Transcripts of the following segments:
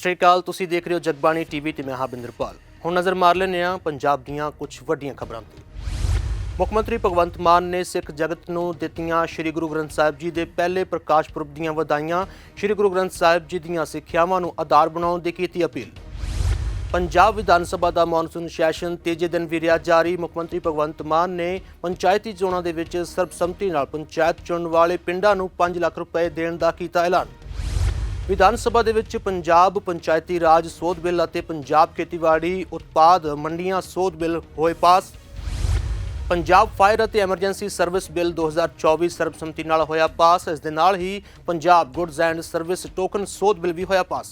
ਸ਼੍ਰੀ ਅਕਾਲ। ਤੁਸੀਂ ਦੇਖ ਰਹੇ ਹੋ ਜਗਬਾਣੀ ਟੀਵੀ ਤੇ ਮੈਂ ਹਾਂ ਬਿੰਦਰਪਾਲ ਹੁਣ ਨਜ਼ਰ ਮਾਰ ਲੈਂਦੇ ਹਾਂ ਪੰਜਾਬ ਦੀਆਂ ਕੁਝ ਵੱਡੀਆਂ ਖਬਰਾਂ ਤੇ। ਮੁੱਖ ਮੰਤਰੀ ਭਗਵੰਤ ਮਾਨ ਨੇ ਸਿੱਖ ਜਗਤ ਨੂੰ ਦਿੱਤੀਆਂ ਸ੍ਰੀ ਗੁਰੂ ਗ੍ਰੰਥ ਸਾਹਿਬ ਜੀ ਦੇ ਪਹਿਲੇ ਪ੍ਰਕਾਸ਼ ਪੁਰਬ ਦੀਆਂ ਵਧਾਈਆਂ, ਸ੍ਰੀ ਗੁਰੂ ਗ੍ਰੰਥ ਸਾਹਿਬ ਜੀ ਦੀਆਂ ਸਿੱਖਿਆਵਾਂ ਨੂੰ ਆਧਾਰ ਬਣਾਉਣ ਦੀ ਕੀਤੀ ਅਪੀਲ। ਪੰਜਾਬ ਵਿਧਾਨ ਸਭਾ ਦਾ ਮੌਨਸੂਨ ਸੈਸ਼ਨ ਤੀਜੇ ਦਿਨ ਵੀ ਰਿਹਾ ਜਾਰੀ। ਮੁੱਖ ਮੰਤਰੀ ਭਗਵੰਤ ਮਾਨ ਨੇ ਪੰਚਾਇਤੀ ਚੋਣਾਂ ਦੇ ਵਿੱਚ ਸਰਬਸੰਮਤੀ ਨਾਲ ਪੰਚਾਇਤ ਚੁਣਨ ਵਾਲੇ ਪਿੰਡਾਂ ਨੂੰ 5 ਲੱਖ ਰੁਪਏ ਦੇਣ ਦਾ ਕੀਤਾ ਐਲਾਨ। ਵਿਧਾਨ ਸਭਾ ਦੇ ਵਿੱਚ ਪੰਜਾਬ ਪੰਚਾਇਤੀ ਰਾਜ ਸੋਧ ਬਿੱਲ ਅਤੇ ਪੰਜਾਬ ਖੇਤੀਬਾੜੀ ਉਤਪਾਦ ਮੰਡੀਆਂ ਸੋਧ ਬਿੱਲ ਹੋਏ ਪਾਸ। ਪੰਜਾਬ ਫਾਇਰ ਅਤੇ ਐਮਰਜੈਂਸੀ ਸਰਵਿਸ ਬਿੱਲ 2024 ਸਰਬਸੰਮਤੀ ਨਾਲ ਹੋਇਆ ਪਾਸ। ਇਸ ਦੇ ਨਾਲ ਹੀ Punjab goods and service token ਸੋਧ ਬਿੱਲ ਵੀ ਹੋਇਆ ਪਾਸ।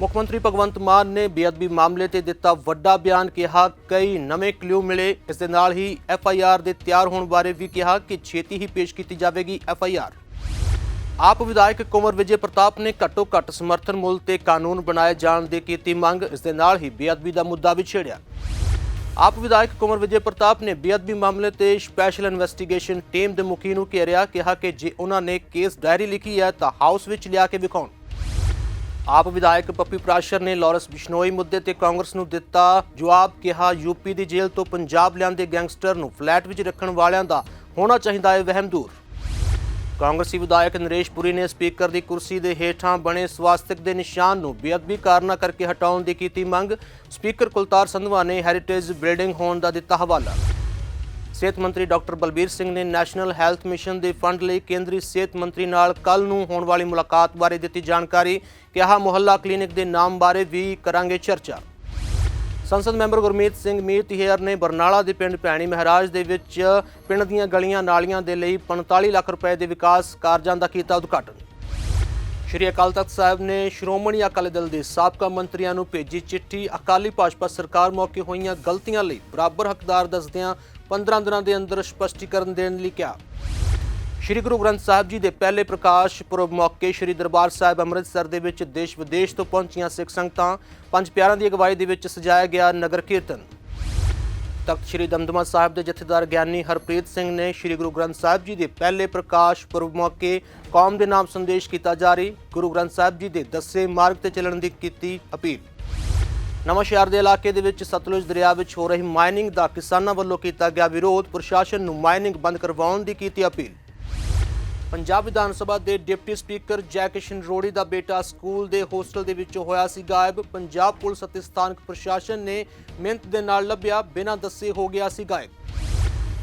ਮੁੱਖ ਮੰਤਰੀ ਭਗਵੰਤ ਮਾਨ ਨੇ ਬੇਅਦਬੀ ਮਾਮਲੇ ਤੇ ਦਿੱਤਾ ਵੱਡਾ ਬਿਆਨ ਕਿਹਾ, ਕਈ ਨਵੇਂ ਕਲਿਊ ਮਿਲੇ। ਇਸ ਦੇ ਨਾਲ ਹੀ ਐਫ ਆਈ ਆਰ ਦੇ ਤਿਆਰ ਹੋਣ ਬਾਰੇ ਵੀ ਕਿਹਾ ਕਿ ਛੇਤੀ ਹੀ ਪੇਸ਼ ਕੀਤੀ ਜਾਵੇਗੀ ਐਫ ਆਈ ਆਰ। ਆਪ ਵਿਧਾਇਕ ਕੁੰਵਰ ਵਿਜੇ ਪ੍ਰਤਾਪ ਨੇ ਘੱਟੋ ਘੱਟ ਸਮਰਥਨ ਮੁੱਲ ਤੇ ਕਾਨੂੰਨ ਬਣਾਏ ਜਾਣ ਦੀ ਕੀਤੀ ਮੰਗ, ਇਸ ਦੇ ਨਾਲ ਹੀ ਬੇਅਦਬੀ ਦਾ ਮੁੱਦਾ ਵੀ ਛੇੜਿਆ। ਆਪ ਵਿਧਾਇਕ ਕੁੰਵਰ ਵਿਜੇ ਪ੍ਰਤਾਪ ਨੇ ਬੇਅਦਬੀ ਮਾਮਲੇ ਤੇ ਸਪੈਸ਼ਲ ਇਨਵੈਸਟੀਗੇਸ਼ਨ ਟੀਮ ਦੇ ਮੁਖੀ ਨੂੰ ਘੇਰਿਆ, ਕਿਹਾ ਕਿ ਜੇ ਉਹਨਾਂ ਨੇ ਕੇਸ ਡਾਇਰੀ ਲਿਖੀ ਹੈ, ਤਾਂ ਹਾਊਸ ਵਿੱਚ ਲਿਆ ਕੇ ਵਿਖਾਉਣ। ਆਪ ਵਿਧਾਇਕ ਪੱਪੀ ਪ੍ਰਾਸ਼ਰ ਨੇ ਲਾਰੈਂਸ ਬਿਸ਼ਨੋਈ ਮੁੱਦੇ ਤੇ ਕਾਂਗਰਸ ਨੂੰ ਦਿੱਤਾ ਜਵਾਬ, ਕਿਹਾ ਯੂਪੀ ਦੀ ਜੇਲ੍ਹ ਤੋਂ ਪੰਜਾਬ ਲਿਆਂਦੇ ਗੈਂਗਸਟਰ ਨੂੰ ਫਲੈਟ ਵਿੱਚ ਰੱਖਣ ਵਾਲਿਆਂ ਦਾ ਹੋਣਾ ਚਾਹੀਦਾ ਹੈ ਵਹਿਮ ਦੂਰ। ਕਾਂਗਰਸੀ ਵਿਧਾਇਕ ਨਰੇਸ਼ ਪੁਰੀ ਨੇ ਸਪੀਕਰ ਦੀ ਕੁਰਸੀ ਦੇ ਹੇਠਾਂ ਬਣੇ ਸਵਾਸਤਿਕ ਦੇ ਨਿਸ਼ਾਨ ਨੂੰ ਬੇਅਦਬੀ ਕਾਰਨਾਂ ਕਰਕੇ ਹਟਾਉਣ ਦੀ ਕੀਤੀ ਮੰਗ। ਸਪੀਕਰ ਕੁਲਤਾਰ ਸੰਧਵਾ ਨੇ ਹੈਰੀਟੇਜ ਬਿਲਡਿੰਗ ਹੋਣ ਦਾ ਦਿੱਤਾ ਹਵਾਲਾ। ਸਿਹਤ ਮੰਤਰੀ ਡਾਕਟਰ ਬਲਬੀਰ ਸਿੰਘ ਨੇ ਨੈਸ਼ਨਲ ਹੈਲਥ ਮਿਸ਼ਨ ਦੇ ਫੰਡ ਲਈ ਕੇਂਦਰੀ ਸਿਹਤ ਮੰਤਰੀ ਨਾਲ ਕੱਲ ਨੂੰ ਹੋਣ ਵਾਲੀ ਮੁਲਾਕਾਤ ਬਾਰੇ ਦਿੱਤੀ ਜਾਣਕਾਰੀ। ਕਿਹਾ, ਮੁਹੱਲਾ ਕਲੀਨਿਕ ਦੇ ਨਾਮ ਬਾਰੇ ਵੀ ਕਰਾਂਗੇ ਚਰਚਾ। ਸੰਸਦ ਮੈਂਬਰ ਗੁਰਮੀਤ ਸਿੰਘ ਮੀਰ ਤਿਹੇਰ ਨੇ ਬਰਨਾਲਾ ਦੇ ਪਿੰਡ ਭੈਣੀ ਮਹਾਰਾਜ ਦੇ ਵਿੱਚ ਪਿੰਡ ਦੀਆਂ ਗਲੀਆਂ ਨਾਲੀਆਂ ਦੇ ਲਈ 45 ਲੱਖ ਰੁਪਏ ਦੇ ਵਿਕਾਸ ਕਾਰਜਾਂ ਦਾ ਕੀਤਾ ਉਦਘਾਟਨ। ਸ਼੍ਰੀ ਅਕਾਲ ਤਖਤ ਸਾਹਿਬ ਨੇ ਸ਼੍ਰੋਮਣੀ ਅਕਾਲੀ ਦਲ ਦੇ ਸਾਬਕਾ ਮੰਤਰੀਆਂ ਨੂੰ ਭੇਜੀ ਚਿੱਠੀ। ਅਕਾਲੀ ਭਾਜਪਾ ਸਰਕਾਰ ਮੌਕੇ ਹੋਈਆਂ ਗਲਤੀਆਂ ਲਈ ਬਰਾਬਰ ਹੱਕਦਾਰ ਦੱਸਦਿਆਂ 15 ਦਿਨਾਂ ਦੇ ਅੰਦਰ ਸਪਸ਼ਟੀਕਰਨ ਦੇਣ ਲਈ ਕਿਹਾ। ਸ਼੍ਰੀ ਗੁਰੂ ਗ੍ਰੰਥ ਸਾਹਿਬ ਜੀ ਦੇ ਪਹਿਲੇ ਪ੍ਰਕਾਸ਼ ਪੁਰਬ ਮੌਕੇ ਸ਼੍ਰੀ ਦਰਬਾਰ ਸਾਹਿਬ ਅੰਮ੍ਰਿਤਸਰ ਦੇ ਵਿੱਚ ਦੇਸ਼ ਵਿਦੇਸ਼ ਤੋਂ ਪਹੁੰਚੀਆਂ ਸਿੱਖ ਸੰਗਤਾਂ, ਪੰਜ ਪਿਆਰਾਂ ਦੀ ਅਗਵਾਈ ਦੇ ਵਿੱਚ ਸਜਾਇਆ ਗਿਆ ਨਗਰ ਕੀਰਤਨ। ਤਖਤ ਸ਼੍ਰੀ ਦਮਦਮਾ ਸਾਹਿਬ ਦੇ ਜਥੇਦਾਰ ਗਿਆਨੀ ਹਰਪ੍ਰੀਤ ਸਿੰਘ ਨੇ ਸ਼੍ਰੀ ਗੁਰੂ ਗ੍ਰੰਥ ਸਾਹਿਬ ਜੀ ਦੇ ਪਹਿਲੇ ਪ੍ਰਕਾਸ਼ ਪੁਰਬ ਮੌਕੇ ਕੌਮ ਦੇ ਨਾਮ ਸੰਦੇਸ਼ ਕੀਤਾ ਜਾਰੀ ਗੁਰੂ ਗ੍ਰੰਥ ਸਾਹਿਬ ਜੀ ਦੇ ਦੱਸੇ ਮਾਰਗ ਤੇ ਚੱਲਣ ਦੀ ਕੀਤੀ ਅਪੀਲ। ਨਵਾਂ ਸ਼ਹਿਰ ਦੇ ਇਲਾਕੇ ਦੇ ਵਿੱਚ ਸਤਲੁਜ ਦਰਿਆ ਵਿੱਚ ਹੋ ਰਹੀ ਮਾਈਨਿੰਗ ਦਾ ਕਿਸਾਨਾਂ ਵੱਲੋਂ ਕੀਤਾ ਗਿਆ ਵਿਰੋਧ। ਪ੍ਰਸ਼ਾਸਨ ਨੂੰ ਮਾਈਨਿੰਗ ਬੰਦ ਕਰਵਾਉਣ ਦੀ ਕੀਤੀ ਅਪੀਲ। ਪੰਜਾਬ ਵਿਧਾਨ ਸਭਾ ਦੇ ਡਿਪਟੀ ਸਪੀਕਰ ਜੈਕਿਸ਼ਨ ਰੋੜੀ ਦਾ ਬੇਟਾ ਸਕੂਲ ਦੇ ਹੋਸਟਲ ਦੇ ਵਿੱਚੋਂ ਹੋਇਆ ਸੀ ਗਾਇਬ। ਪੰਜਾਬ ਪੁਲਿਸ ਅਤੇ ਸਥਾਨਕ ਪ੍ਰਸ਼ਾਸਨ ਨੇ ਮਿਹਨਤ ਦੇ ਨਾਲ ਲੱਭਿਆ, ਬਿਨਾਂ ਦੱਸੇ ਹੋ ਗਿਆ ਸੀ ਗਾਇਬ।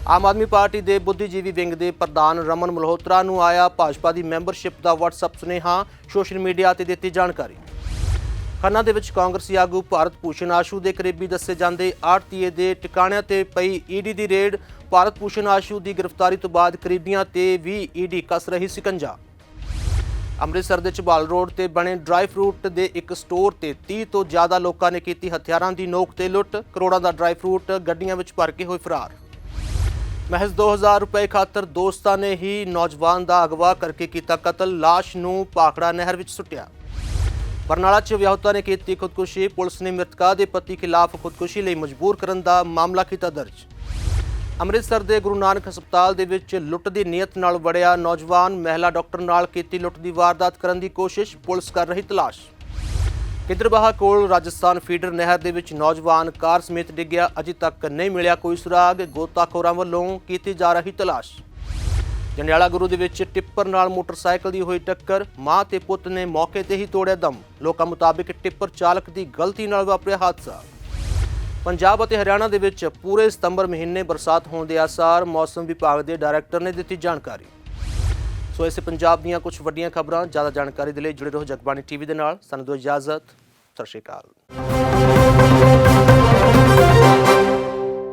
ਆਮ ਆਦਮੀ ਪਾਰਟੀ ਦੇ ਬੁੱਧੀਜੀਵੀ ਵਿੰਗ ਦੇ ਪ੍ਰਧਾਨ ਰਮਨ ਮਲਹੋਤਰਾ ਨੂੰ ਆਇਆ ਭਾਜਪਾ ਦੀ ਮੈਂਬਰਸ਼ਿਪ ਦਾ WhatsApp ਸੁਨੇਹਾ, ਸੋਸ਼ਲ ਮੀਡੀਆ ਤੇ ਦਿੱਤੀ ਜਾਣਕਾਰੀ। ਖੰਨਾ ਦੇ ਵਿੱਚ ਕਾਂਗਰਸੀ ਆਗੂ ਭਾਰਤ ਭੂਸ਼ਣ ਆਸ਼ੂ ਦੇ ਕਰੀਬੀ ਦੱਸੇ ਜਾਂਦੇ ਆੜਤੀਏ ਦੇ ਟਿਕਾਣਿਆਂ ਤੇ ਪਈ ਈਡੀ ਦੀ ਰੇਡ ਭਾਰਤ ਭੂਸ਼ਣ ਆਸ਼ੂ ਦੀ ਗ੍ਰਿਫਤਾਰੀ ਤੋਂ ਬਾਅਦ ਕਰੀਬੀਆਂ ਤੇ ਵੀ ਈਡੀ ਕੱਸ ਰਹੀ ਸਿਕੰਜਾ ਅੰਮ੍ਰਿਤਸਰ ਦੇ ਝਬਾਲ ਰੋਡ ਤੇ ਬਣੇ ਡਰਾਈ ਫਰੂਟ ਦੇ ਇੱਕ ਸਟੋਰ ਤੇ 30 ਤੋਂ ਜ਼ਿਆਦਾ ਲੋਕਾਂ ਨੇ ਕੀਤੀ ਹਥਿਆਰਾਂ ਦੀ ਨੋਕ ਤੇ ਲੁੱਟ, ਕਰੋੜਾਂ ਦਾ ਡਰਾਈ ਫਰੂਟ ਗੱਡੀਆਂ ਵਿੱਚ ਭਰ ਕੇ ਹੋਏ ਫਰਾਰ। ਮਹਿਜ਼ 2000 ਰੁਪਏ ਖਾਤਰ ਦੋਸਤਾਂ ਨੇ ਹੀ ਨੌਜਵਾਨ ਦਾ ਅਗਵਾ ਕਰਕੇ ਕੀਤਾ ਕਤਲ, ਲਾਸ਼ ਨੂੰ ਪਾਖੜਾ ਨਹਿਰ ਵਿੱਚ ਸੁੱਟਿਆ। ਬਰਨਾਲਾ 'ਚ ਵਿਆਹੁਤਾ ਨੇ ਕੀਤੀ ਖੁਦਕੁਸ਼ੀ। ਪੁਲਿਸ ਨੇ ਮ੍ਰਿਤਕਾ ਦੇ ਪਤੀ ਖਿਲਾਫ ਖੁਦਕੁਸ਼ੀ ਲਈ ਮਜਬੂਰ ਕਰਨ ਦਾ ਮਾਮਲਾ ਕੀਤਾ ਦਰਜ। ਅੰਮ੍ਰਿਤਸਰ ਦੇ ਗੁਰੂ ਨਾਨਕ ਹਸਪਤਾਲ ਦੇ ਵਿੱਚ ਲੁੱਟ ਦੀ ਨੀਅਤ ਨਾਲ ਵੜਿਆ ਨੌਜਵਾਨ ਮਹਿਲਾ ਡਾਕਟਰ ਨਾਲ ਕੀਤੀ ਲੁੱਟ ਦੀ ਵਾਰਦਾਤ ਕਰਨ ਦੀ ਕੋਸ਼ਿਸ਼, ਪੁਲਿਸ ਕਰ ਰਹੀ ਤਲਾਸ਼। ਕਿਦਰਬਾਹਾ ਕੋਲ ਰਾਜਸਥਾਨ ਫੀਡਰ ਨਹਿਰ ਦੇ ਵਿੱਚ ਨੌਜਵਾਨ ਕਾਰ ਸਮੇਤ ਡਿੱਗਿਆ। ਅਜੇ ਤੱਕ ਨਹੀਂ ਮਿਲਿਆ ਕੋਈ ਸੁਰਾਗ। ਗੋਤਾਖੋਰਾਂ ਵੱਲੋਂ ਕੀਤੀ ਜਾ ਰਹੀ ਤਲਾਸ਼। ਜੰਡਿਆਲਾ ਗੁਰੂ ਦੇ ਵਿੱਚ ਟਿੱਪਰ ਨਾਲ ਮੋਟਰਸਾਈਕਲ ਦੀ ਹੋਈ ਟੱਕਰ, ਮਾਂ ਤੇ ਪੁੱਤ ਨੇ ਮੌਕੇ ਤੇ ਹੀ ਤੋੜਿਆ ਦਮ। ਲੋਕਾਂ ਮੁਤਾਬਕ ਟਿੱਪਰ ਚਾਲਕ ਦੀ ਗਲਤੀ ਨਾਲ ਵਾਪਰਿਆ ਹਾਦਸਾ। ਪੰਜਾਬ ਅਤੇ ਹਰਿਆਣਾ ਦੇ ਵਿੱਚ ਪੂਰੇ ਸਤੰਬਰ ਮਹੀਨੇ ਬਰਸਾਤ ਹੋਣ ਦੇ ਆਸਾਰ ਮੌਸਮ ਵਿਭਾਗ ਦੇ ਡਾਇਰੈਕਟਰ ਨੇ ਦਿੱਤੀ ਜਾਣਕਾਰੀ। ਸੋ ਇਸੇ ਪੰਜਾਬ ਦੀਆਂ ਕੁਝ ਵੱਡੀਆਂ ਖਬਰਾਂ, ਜ਼ਿਆਦਾ ਜਾਣਕਾਰੀ ਦੇ ਲਈ ਜੁੜੇ ਰਹੋ ਜਗਬਾਣੀ ਟੀਵੀ ਦੇ ਨਾਲ। ਸਾਨੂੰ ਦਿਓ ਇਜਾਜ਼ਤ। ਸਤਿ ਸ਼੍ਰੀ ਅਕਾਲ।